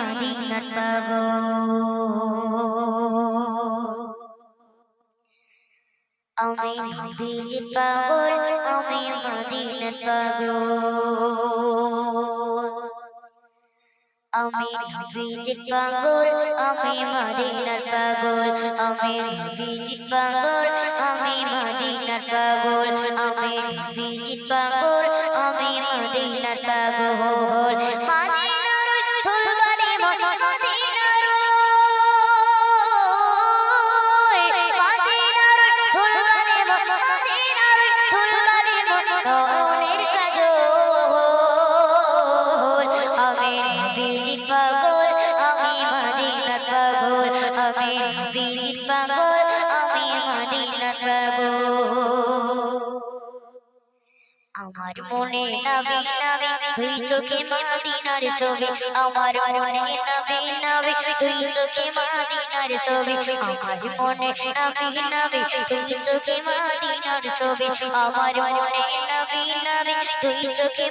মদিনার পাবো আমি বীজ পাগল আমি মদিনার পাগল আমি বীজ পাগল আমি মদিনার পাগল আমি বীজ পাগল আমি মদিনার পাগল আমি বীজ পাগল আমি মদিনার পাগল নবীজির পাগল পাগল। আমার মনে নবী নবী তুই চোখে মদিনার ছবি। আমার মনে নবী নবী তুই চোখে মদিনার ছবি। আমার মনে নবী নবী তুই চোখে মদিনার ছবি। আমার মনে নবী নবী তুই চোখে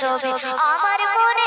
ছবি। আমার মনে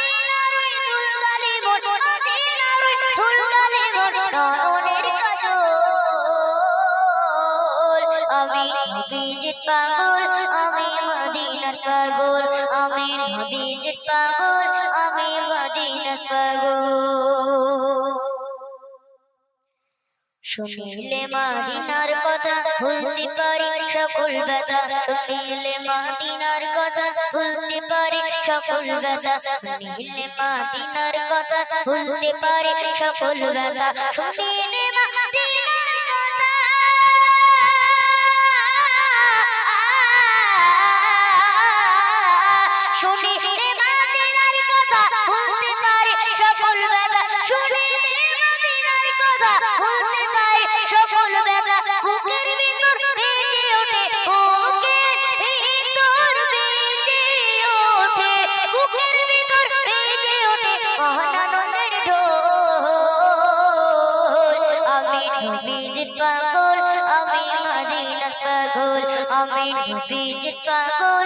পাগল, আমি মদিনার পাগল, আমি নবীজির পাগল, আমি মদিনার পাগল। শুনিলে মাদিনার কথা ভুলতে পারি, সকল ব্যথা। শুনিলে মাদিনার কথা ভুলতে পারি, সকল ব্যথা। শুনিলে মাদিনার কথা ভুলতে পারি, সকল ব্যথা। শুনিলে শুনিলে মাদিনার কথা ভুলতে পারি সকল ব্যথা শুনিলে মাদিনার কথা ভুলতে পারি সকল ব্যথা বুকের ভিতর বেজে ওঠে বুকের ভিতর বেজে ওঠে, বুকের ভিতর বেজে ওঠে মহানন্দের ঢোল। আমি নবীজির পাগল, আমি মদিনার পাগল, আমি নবীজির পাগল